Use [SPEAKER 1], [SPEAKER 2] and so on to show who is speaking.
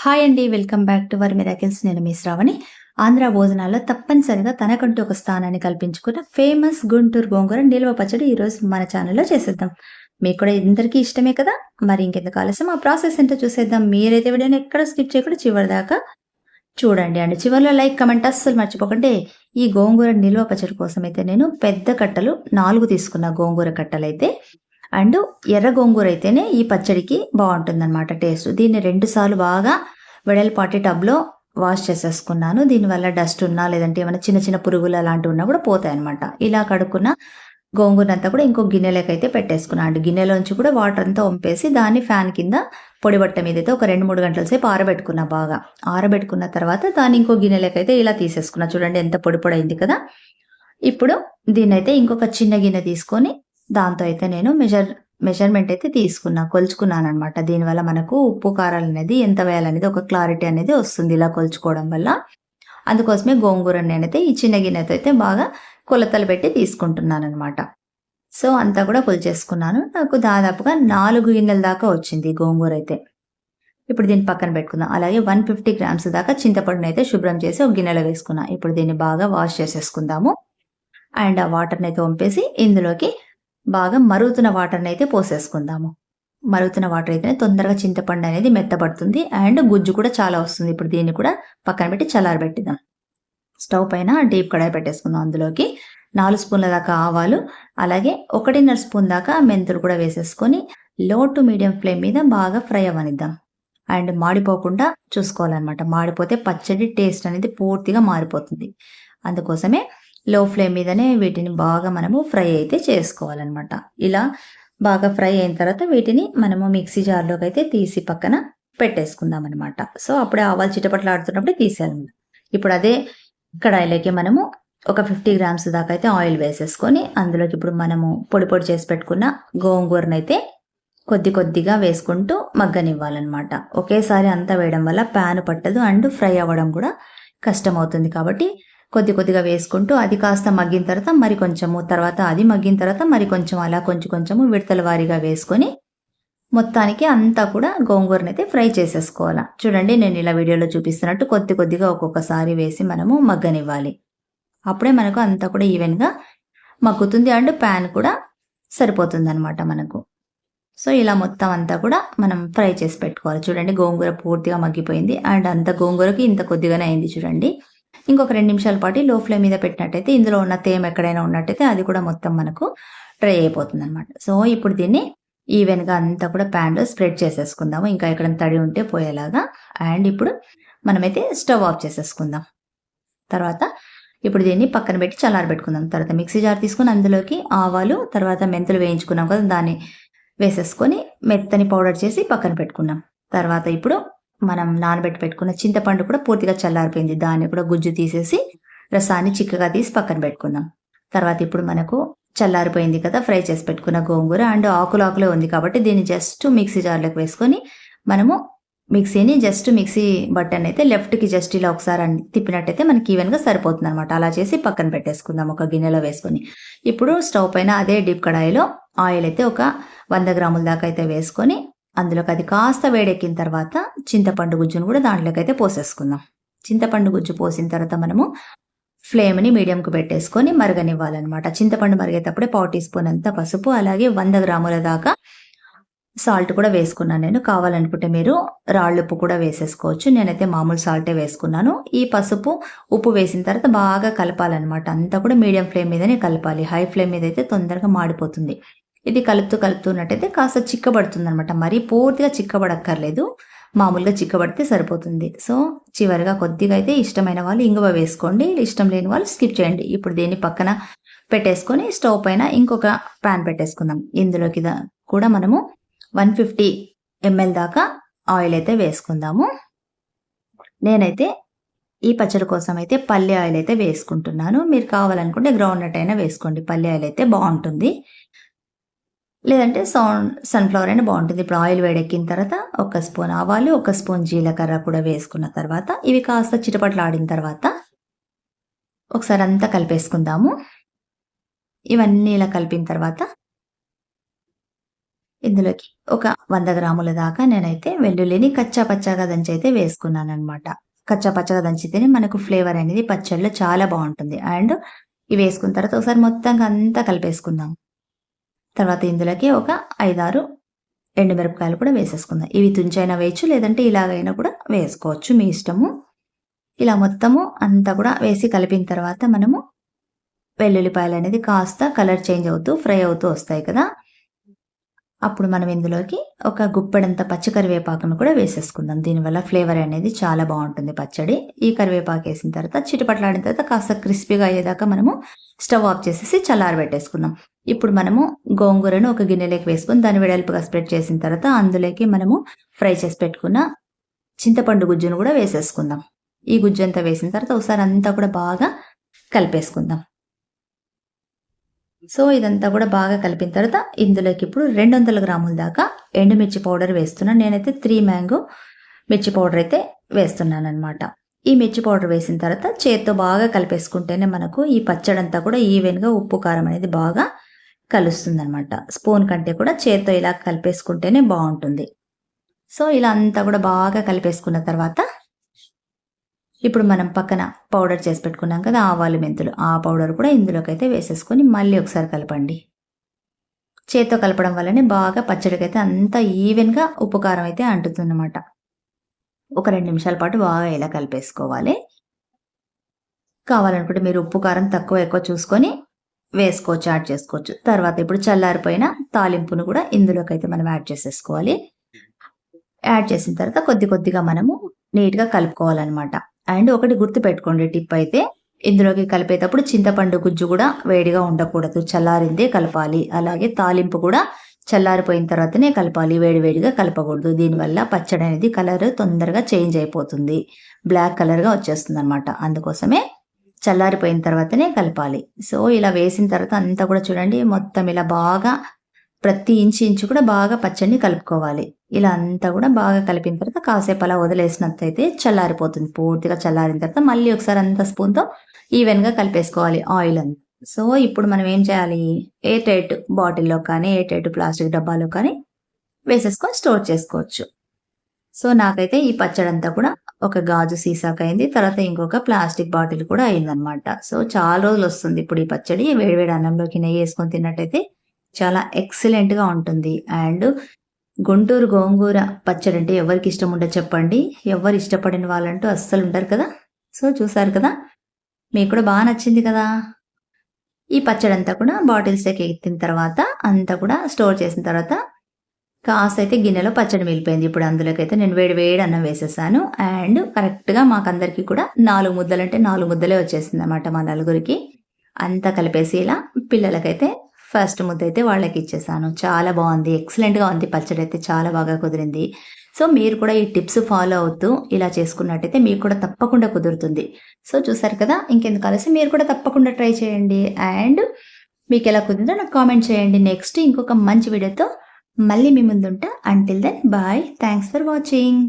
[SPEAKER 1] Hi అండి welcome back to our miracles నేను మీ శ్రావణి. ఆంధ్ర భోజనాల్లో తప్పనిసరిగా తనకంటూ ఒక స్థానాన్ని కల్పించుకున్న ఫేమస్ గుంటూరు గోంగూర నిల్వ పచ్చడి ఈరోజు మన ఛానల్లో చేసేద్దాం. మీకు కూడా ఇందరికీ ఇష్టమే కదా? మరి ఇంకెందుకు ఆలస్యం? ఆ ప్రాసెస్ ఏంటో చూసేద్దాం. మీరైతే వీడియోని ఎక్కడ స్కిప్ చేయకుండా చివరి దాకా చూడండి అండి. చివరిలో లైక్ కమెంట్ అస్సలు మర్చిపోకండి. ఈ గోంగూర నిల్వ పచ్చడి కోసం అయితే నేను పెద్ద కట్టలు నాలుగు తీసుకున్న గోంగూర కట్టలు అయితే అండ్ ఎర్ర గోంగూర అయితేనే ఈ పచ్చడికి బాగుంటుంది అనమాట టేస్ట్. దీన్ని రెండు సార్లు బాగా వెడల్పాటి టబ్లో వాష్ చేసేసుకున్నాను. దీనివల్ల డస్ట్ ఉన్నా లేదంటే ఏమైనా చిన్న చిన్న పురుగులు అలాంటివి ఉన్నా కూడా పోతాయి అనమాట ఇలా కడుక్కున్న గోంగూరంతా కూడా ఇంకో గిన్నెలోకి అయితే పెట్టేసుకున్నాను అండి గిన్నెలోంచి కూడా వాటర్ అంతా వంపేసి దాన్ని ఫ్యాన్ కింద పొడి బట్ట మీద అయితే ఒక రెండు మూడు గంటల సేపు ఆరబెట్టుకున్నా బాగా. ఆరబెట్టుకున్న తర్వాత దాన్ని ఇంకో గిన్నెలోకి అయితే ఇలా తీసేసుకున్నా. చూడండి ఎంత పొడి పొడి అయింది కదా. ఇప్పుడు దీన్నైతే ఇంకొక చిన్న గిన్నె తీసుకొని దాంతో అయితే నేను మెజర్ మెషర్మెంట్ అయితే తీసుకున్నా కొలుచుకున్నాను అనమాట దీనివల్ల మనకు ఉప్పు కారాలు అనేది ఎంత వేయాలనేది ఒక క్లారిటీ అనేది వస్తుంది ఇలా కొలుచుకోవడం వల్ల. అందుకోసమే గోంగూర నేనైతే ఈ చిన్న గిన్నెతో అయితే బాగా కొలతలు పెట్టి తీసుకుంటున్నాను అనమాట సో అంతా కూడా కొలిచేసుకున్నాను. నాకు దాదాపుగా నాలుగు గిన్నెల దాకా వచ్చింది గోంగూర అయితే. ఇప్పుడు దీన్ని పక్కన పెట్టుకుందాం. అలాగే వన్ ఫిఫ్టీ గ్రామ్స్ దాకా చింతపండుని అయితే శుభ్రం చేసి ఒక గిన్నెలో వేసుకున్నాను ఇప్పుడు దీన్ని బాగా వాష్ చేసేసుకుందాము. అండ్ ఆ వాటర్ని అయితే వంపేసి ఇందులోకి బాగా మరుగుతున్న వాటర్ని అయితే పోసేసుకుందాము. మరుగుతున్న వాటర్ అయితే తొందరగా చింతపండు అనేది మెత్తపడుతుంది అండ్ గుజ్జు కూడా చాలా వస్తుంది. ఇప్పుడు దీన్ని కూడా పక్కన పెట్టి చల్లారబెట్టిదాం స్టవ్ పైన డీప్ కడాయి పెట్టేసుకుందాం అందులోకి. నాలుగు స్పూన్ల దాకా ఆవాలు అలాగే ఒకటిన్నర స్పూన్ దాకా మెంతులు కూడా వేసేసుకొని లో టు మీడియం ఫ్లేమ్ మీద బాగా ఫ్రై అవ్వనిద్దాం. అండ్ మాడిపోకుండా చూసుకోవాలన్నమాట. మాడిపోతే పచ్చడి టేస్ట్ అనేది పూర్తిగా మారిపోతుంది. అందుకోసమే లో ఫ్లేమ్ మీదనే వీటిని బాగా మనము ఫ్రై అయితే చేసుకోవాలన్నమాట. ఇలా బాగా ఫ్రై అయిన తర్వాత వీటిని మనము మిక్సీ జార్లోకి అయితే తీసి పక్కన పెట్టేసుకుందాం అనమాట సో అప్పుడే ఆవాలు చిటపట్లు ఆడుతున్నప్పుడు తీసేయాలన్నమాట ఇప్పుడు అదే కడాయిలోకి మనము ఒక ఫిఫ్టీ గ్రామ్స్ దాకా అయితే ఆయిల్ వేసేసుకొని అందులోకి ఇప్పుడు మనము పొడి పొడి చేసి పెట్టుకున్న గోంగూరను అయితే కొద్ది కొద్దిగా వేసుకుంటూ మగ్గనివ్వాలన్నమాట. ఒకేసారి అంతా వేయడం వల్ల ప్యాన్ పట్టదు అండ్ ఫ్రై అవ్వడం కూడా కష్టం అవుతుంది కాబట్టి కొద్ది కొద్దిగా వేసుకుంటూ అది కాస్త మగ్గిన తర్వాత మరి కొంచెము తర్వాత అది మగ్గిన తర్వాత మరి కొంచెం అలా కొంచెం కొంచెము విడతల వారీగా వేసుకొని మొత్తానికి అంతా కూడా గోంగూరని అయితే ఫ్రై చేసేసుకోవాలి. చూడండి నేను ఇలా వీడియోలో చూపిస్తున్నట్టు కొద్ది కొద్దిగా ఒక్కొక్కసారి వేసి మనము మగ్గనివ్వాలి. అప్పుడే మనకు అంతా కూడా ఈవెన్గా మగ్గుతుంది అండ్ ప్యాన్ కూడా సరిపోతుంది అనమాట మనకు. సో ఇలా మొత్తం అంతా కూడా మనం ఫ్రై చేసి పెట్టుకోవాలి. చూడండి గోంగూర పూర్తిగా మగ్గిపోయింది. అండ్ అంత గోంగూరకి ఇంత కొద్దిగానే అయింది చూడండి. ఇంకొక రెండు నిమిషాల పాటు లో ఫ్లేమ్ మీద పెట్టినట్టయితే ఇందులో ఉన్న తేమ ఎక్కడైనా ఉన్నట్టయితే అది కూడా మొత్తం మనకు డ్రై అయిపోతుంది అనమాట సో ఇప్పుడు దీన్ని ఈవెన్గా అంతా కూడా ప్యాన్లో స్ప్రెడ్ చేసేసుకుందాము. ఇంకా ఎక్కడ తడి ఉంటే పోయేలాగా. అండ్ ఇప్పుడు మనమైతే స్టవ్ ఆఫ్ చేసేసుకుందాం. తర్వాత ఇప్పుడు దీన్ని పక్కన పెట్టి చల్లారబెట్టుకుందాం తర్వాత మిక్సీ జార్ తీసుకుని అందులోకి ఆవాలు తర్వాత మెంతులు వేయించుకున్నాం కదా దాన్ని వేసేసుకొని మెత్తని పౌడర్ చేసి పక్కన పెట్టుకున్నాం తర్వాత ఇప్పుడు మనం నానబెట్టి పెట్టుకున్న చింతపండు కూడా పూర్తిగా చల్లారిపోయింది. దాన్ని కూడా గుజ్జు తీసేసి రసాన్ని చిక్కగా తీసి పక్కన పెట్టుకుందాం. తర్వాత ఇప్పుడు మనకు చల్లారిపోయింది కదా ఫ్రై చేసి పెట్టుకున్న గోంగూర అండ్ ఆకులు ఆకులే ఉంది కాబట్టి దీన్ని జస్ట్ మిక్సీ జార్లోకి వేసుకొని మనము మిక్సీని జస్ట్ మిక్సీ బటన్ అయితే లెఫ్ట్కి జస్ట్ ఇలా ఒకసారి తిప్పినట్టయితే మనకి ఈవెన్గా సరిపోతుంది అనమాట అలా చేసి పక్కన పెట్టేసుకుందాం ఒక గిన్నెలో వేసుకొని. ఇప్పుడు స్టవ్ పైన అదే డీప్ కడాయిలో ఆయిల్ అయితే ఒక వంద గ్రాముల దాకా అయితే వేసుకొని అందులోకి అది కాస్త వేడెక్కిన తర్వాత చింతపండు గుజ్జును కూడా దాంట్లోకి అయితే పోసేసుకుందాం. చింతపండు గుజ్జు పోసిన తర్వాత మనము ఫ్లేమ్ని మీడియంకు పెట్టేసుకొని మరగనివ్వాలన్నమాట. చింతపండు మరిగేటప్పుడే పావు టీ స్పూన్ అంతా పసుపు అలాగే వంద గ్రాముల దాకా సాల్ట్ కూడా వేసుకున్నాను నేను. కావాలనుకుంటే మీరు రాళ్ళుప్పు కూడా వేసేసుకోవచ్చు. నేనైతే మామూలు సాల్టే వేసుకున్నాను. ఈ పసుపు ఉప్పు వేసిన తర్వాత బాగా కలపాలన్నమాట. అంతా కూడా మీడియం ఫ్లేమ్ మీదనే కలపాలి. హై ఫ్లేమ్ మీద అయితే తొందరగా మాడిపోతుంది. ఇది కలుపుతూ కలుపుతున్నట్టయితే కాస్త చిక్కబడుతుంది అనమాట మరీ పూర్తిగా చిక్కబడక్కర్లేదు. మామూలుగా చిక్కబడితే సరిపోతుంది. సో చివరిగా కొద్దిగా అయితే ఇష్టమైన వాళ్ళు ఇంగువ వేసుకోండి. ఇష్టం లేని వాళ్ళు స్కిప్ చేయండి. ఇప్పుడు దీన్ని పక్కన పెట్టేసుకొని స్టవ్ పైన ఇంకొక ప్యాన్ పెట్టేసుకుందాం. ఇందులోకి కూడా మనము వన్ ఫిఫ్టీ ఎంఎల్ దాకా ఆయిల్ అయితే వేసుకుందాము. నేనైతే ఈ పచ్చడి కోసం అయితే పల్లె ఆయిల్ అయితే వేసుకుంటున్నాను. మీరు కావాలనుకుంటే గ్రౌండ్ నట్ అయినా వేసుకోండి. పల్లె ఆయిల్ అయితే బాగుంటుంది. లేదంటే సౌండ్ సన్ఫ్లవర్ అయినా బాగుంటుంది. ఇప్పుడు ఆయిల్ వేడెక్కిన తర్వాత ఒక స్పూన్ ఆవాలు ఒక స్పూన్ జీలకర్ర కూడా వేసుకున్న తర్వాత ఇవి కాస్త చిటపట్లాడిన తర్వాత ఒకసారి అంతా కలిపేసుకుందాము. ఇవన్నీ ఇలా కలిపిన తర్వాత ఇందులోకి ఒక వంద గ్రాముల దాకా నేనైతే వెల్లుల్లిని కచ్చా పచ్చాగా దంచి అయితే వేసుకున్నాను అనమాట కచ్చా పచ్చగా దంచితేనే మనకు ఫ్లేవర్ అనేది పచ్చడిలో చాలా బాగుంటుంది. అండ్ ఇవి వేసుకున్న తర్వాత ఒకసారి మొత్తంగా అంతా కలిపేసుకుందాం. తర్వాత ఇందులోకి ఒక 5, 6 ఎండుమిరపకాయలు కూడా వేసేసుకుందాం. ఇవి తుంచైనా వేయచ్చు లేదంటే ఇలాగైనా కూడా వేసుకోవచ్చు మీ ఇష్టము. ఇలా మొత్తము అంతా కూడా వేసి కలిపిన తర్వాత మనము వెల్లుల్లిపాయలు అనేది కాస్త కలర్ చేంజ్ అవుతూ ఫ్రై అవుతూ వస్తాయి కదా! అప్పుడు మనం ఇందులోకి ఒక గుప్పెడంత పచ్చి కరివేపాకును కూడా వేసేసుకుందాం. దీనివల్ల ఫ్లేవర్ అనేది చాలా బాగుంటుంది పచ్చడి. ఈ కరివేపాకు వేసిన తర్వాత చిటిపట్లాడిన తర్వాత కాస్త క్రిస్పీగా అయ్యేదాకా మనము స్టవ్ ఆఫ్ చేసేసి చల్లారబెట్టేసుకుందాం. ఇప్పుడు మనము గోంగూరను ఒక గిన్నెలోకి వేసుకుని దాన్ని వెడల్పుగా స్ప్రెడ్ చేసిన తర్వాత అందులోకి మనము ఫ్రై చేసి పెట్టుకున్న చింతపండు గుజ్జును కూడా వేసేసుకుందాం. ఈ గుజ్జు అంతా వేసిన తర్వాత ఒకసారి అంతా కూడా బాగా కలిపేసుకుందాం. సో, ఇదంతా కూడా బాగా కలిపిన తర్వాత ఇందులోకి ఇప్పుడు 200 గ్రాముల దాకా ఎండుమిర్చి పౌడర్ వేస్తున్నాను. నేనైతే త్రీ మ్యాంగో మిర్చి పౌడర్ అయితే వేస్తున్నాను అనమాట ఈ మిర్చి పౌడర్ వేసిన తర్వాత చేత్తో బాగా కలిపేసుకుంటేనే మనకు ఈ పచ్చడంతా కూడా ఈవెన్‌గా ఉప్పు, కారం అనేది బాగా కలుస్తుంది అనమాట స్పూన్ కంటే కూడా చేత్తో ఇలా కలిపేసుకుంటేనే బాగుంటుంది. సో, ఇలా అంతా కూడా బాగా కలిపేసుకున్న తర్వాత ఇప్పుడు మనం పక్కన పౌడర్ చేసి పెట్టుకున్నాం కదా! ఆవాలు, మెంతులు ఆ పౌడర్ కూడా ఇందులోకైతే వేసేసుకొని మళ్ళీ ఒకసారి కలపండి. చేత్తో కలపడం వల్లనే బాగా పచ్చడికైతే అంతా ఈవెన్‌గా ఉప్పు, కారం అయితే అంటుతుందన్నమాట ఒక రెండు నిమిషాల పాటు బాగా ఇలా కలిపేసుకోవాలి. కావాలనుకుంటే మీరు ఉప్పు, కారం తక్కువ, ఎక్కువ చూసుకొని వేసుకోవచ్చు. యాడ్ చేసుకోవచ్చు. తర్వాత ఇప్పుడు చల్లారిపోయిన తాలింపును కూడా ఇందులోకైతే మనం యాడ్ చేసేసుకోవాలి. యాడ్ చేసిన తర్వాత కొద్ది కొద్దిగా మనము నీట్‌గా కలుపుకోవాలన్నమాట అండ్ ఒకటి గుర్తుపెట్టుకోండి టిప్ అయితే ఇందులోకి కలిపేటప్పుడు చింతపండు గుజ్జు కూడా వేడిగా ఉండకూడదు. చల్లారిందే కలపాలి. అలాగే తాలింపు కూడా చల్లారిపోయిన తర్వాతనే కలపాలి. వేడివేడిగా కలపకూడదు. దీనివల్ల పచ్చడి అనేది కలర్ తొందరగా చేంజ్ అయిపోతుంది. బ్లాక్ కలర్‌గా వచ్చేస్తుంది అనమాట అందుకోసమే చల్లారిపోయిన తర్వాతనే కలపాలి. సో, ఇలా వేసిన తర్వాత అంతా కూడా చూడండి మొత్తం ఇలా బాగా ప్రతి ఇంచు, ఇంచు కూడా బాగా పచ్చడిని కలుపుకోవాలి. ఇలా అంతా కూడా బాగా కలిపిన తర్వాత కాసేపు అలా వదిలేసినట్టయితే చల్లారిపోతుంది. పూర్తిగా చల్లారిన తర్వాత మళ్ళీ ఒకసారి అంత స్పూన్‌తో ఈవెన్‌గా కలిపేసుకోవాలి ఆయిల్ అంతా. సో, ఇప్పుడు మనం ఏం చేయాలి? ఏ టైట్ బాటిల్‌లో కానీ, ఏ టైట్ ప్లాస్టిక్ డబ్బాలో కానీ వేసేసుకొని స్టోర్ చేసుకోవచ్చు. సో, నాకైతే ఈ పచ్చడి అంతా కూడా ఒక గాజు సీసాకు అయింది తర్వాత ఇంకొక ప్లాస్టిక్ బాటిల్ కూడా అయిందనమాట. సో, చాలా రోజులు వస్తుంది ఇప్పుడు ఈ పచ్చడి. వేడివేడి అన్నంలోకి నెయ్యి వేసుకొని తిన్నట్టయితే చాలా ఎక్సలెంట్‌గా ఉంటుంది. అండ్ గుంటూరు గోంగూర పచ్చడి అంటే ఎవరికి ఇష్టం ఉండదు చెప్పండి. ఎవరు ఇష్టపడిన వాళ్ళంటూ అస్సలు ఉంటారు కదా! సో, చూసారు కదా! మీకు కూడా బాగా నచ్చింది కదా! ఈ పచ్చడి అంతా కూడా బాటిల్స్‌లోకి ఎత్తిన తర్వాత అంతా కూడా స్టోర్ చేసిన తర్వాత కాస్తయితే గిన్నెలో పచ్చడి మిగిలిపోయింది. ఇప్పుడు అందులోకి అయితే నేను వేడి వేడి అన్నం వేసేసాను. అండ్ కరెక్ట్‌గా మాకందరికీ కూడా నాలుగు ముద్దలు అంటే నాలుగు ముద్దలే వచ్చేసింది అనమాట మా నలుగురికి. అంతా కలిపేసి ఇలా పిల్లలకైతే ఫస్ట్ ముద్దైతే వాళ్ళకి ఇచ్చేసాను చాలా బాగుంది ఎక్సలెంట్‌గా ఉంది పచ్చడి అయితే చాలా బాగా కుదిరింది. సో, మీరు కూడా ఈ టిప్స్ ఫాలో అవుతూ ఇలా చేసుకున్నట్టయితే మీకు కూడా తప్పకుండా కుదురుతుంది. సో, చూసారు కదా! ఇంకెందుకు కలిసి మీరు కూడా తప్పకుండా ట్రై చేయండి. అండ్ మీకు ఎలా కుదిరిందో నాకు కామెంట్ చేయండి. నెక్స్ట్ ఇంకొక మంచి వీడియోతో మళ్ళీ మీ ముందుంటా. Until then bye. Thanks for watching.